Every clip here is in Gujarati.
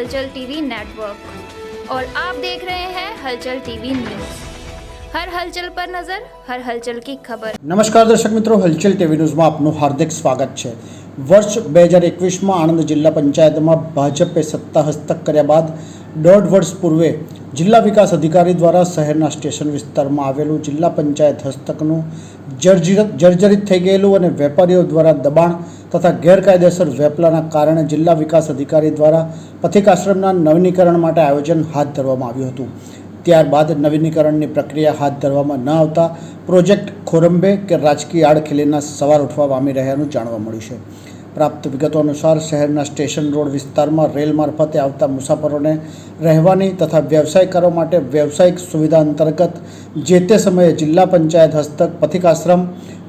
हलचल टीवी नेटवर्क और आप देख रहे हैं हलचल टीवी न्यूज हर हलचल पर नजर हर हलचल की खबर નમસ્કાર દર્શક મિત્રો હલચલ ટીવી ન્યૂઝમાં આપનું હાર્દિક સ્વાગત છે વર્ષ બે હજાર એકવીસમાં આણંદ જિલ્લા પંચાયતમાં ભાજપે સત્તા હસ્તક કર્યા બાદ દોઢ વર્ષ પૂર્વે જિલ્લા વિકાસ અધિકારી દ્વારા શહેરના સ્ટેશન વિસ્તારમાં આવેલું જિલ્લા પંચાયત હસ્તકનું જર્જરિત જર્જરિત થઈ ગયેલું અને વેપારીઓ દ્વારા દબાણ તથા ગેરકાયદેસર વેપલાના કારણે જિલ્લા વિકાસ અધિકારી દ્વારા પથિકાશ્રમના નવીનીકરણ માટે આયોજન હાથ ધરવામાં આવ્યું હતું. ત્યારબાદ નવીનીકરણની પ્રક્રિયા હાથ ધરવામાં ન આવતા પ્રોજેક્ટ ખોરંબે કે રાજકીય આડખેલીના સવાર ઉઠવા પામી રહ્યાનું જાણવા મળ્યું છે. પ્રાપ્ત વિગતો અનુસાર શહેરના સ્ટેશન રોડ વિસ્તારમાં રેલ મારફતે આવતા મુસાફરોને રહેવાની તથા વ્યવસાય કરવા માટે વ્યવસાયિક સુવિધા અંતર્ગત જે તે સમયે જિલ્લા પંચાયત હસ્તક પથિકાશ્રમ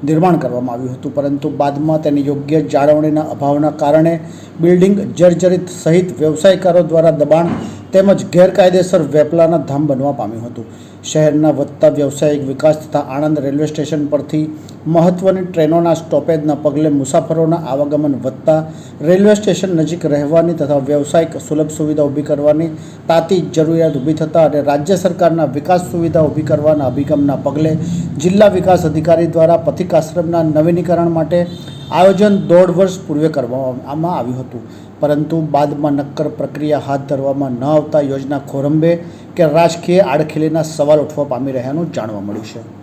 નિર્માણ કરવામાં આવ્યું હતું. પરંતુ બાદમાં તેની યોગ્ય જાળવણીના અભાવના કારણે બિલ્ડિંગ જર્જરિત સહિત વ્યવસાયકારો દ્વારા દબાણ તેમજ ગેરકાયદેસર વેપલાના ધામ બનવા પામ્યું હતું. શહેરના વધતા વ્યવસાયિક વિકાસ તથા આણંદ રેલવે સ્ટેશન પરથી મહત્ત્વની ટ્રેનોના સ્ટોપેજના પગલે મુસાફરોના આવાગમન વધતા રેલવે સ્ટેશન નજીક રહેવાની તથા વ્યવસાયિક સુલભ સુવિધા ઊભી કરવાની તાતી જરૂરિયાત ઊભી થતાં અને રાજ્ય સરકારના વિકાસ સુવિધા ઊભી કરવાના અભિગમના પગલે જિલ્લા વિકાસ અધિકારી દ્વારા પથિકાશ્રમના નવીનીકરણ માટે આયોજન દોઢ વર્ષ પૂર્વે કરવામાં આવ્યું હતું. પરંતુ બાદમાં નક્કર પ્રક્રિયા હાથ ધરવામાં ન આવતા યોજના ખોરંબે કે રાજકીય આડખેલીના સવાલ ઉઠવા પામી રહ્યાનું જાણવા મળ્યું છે.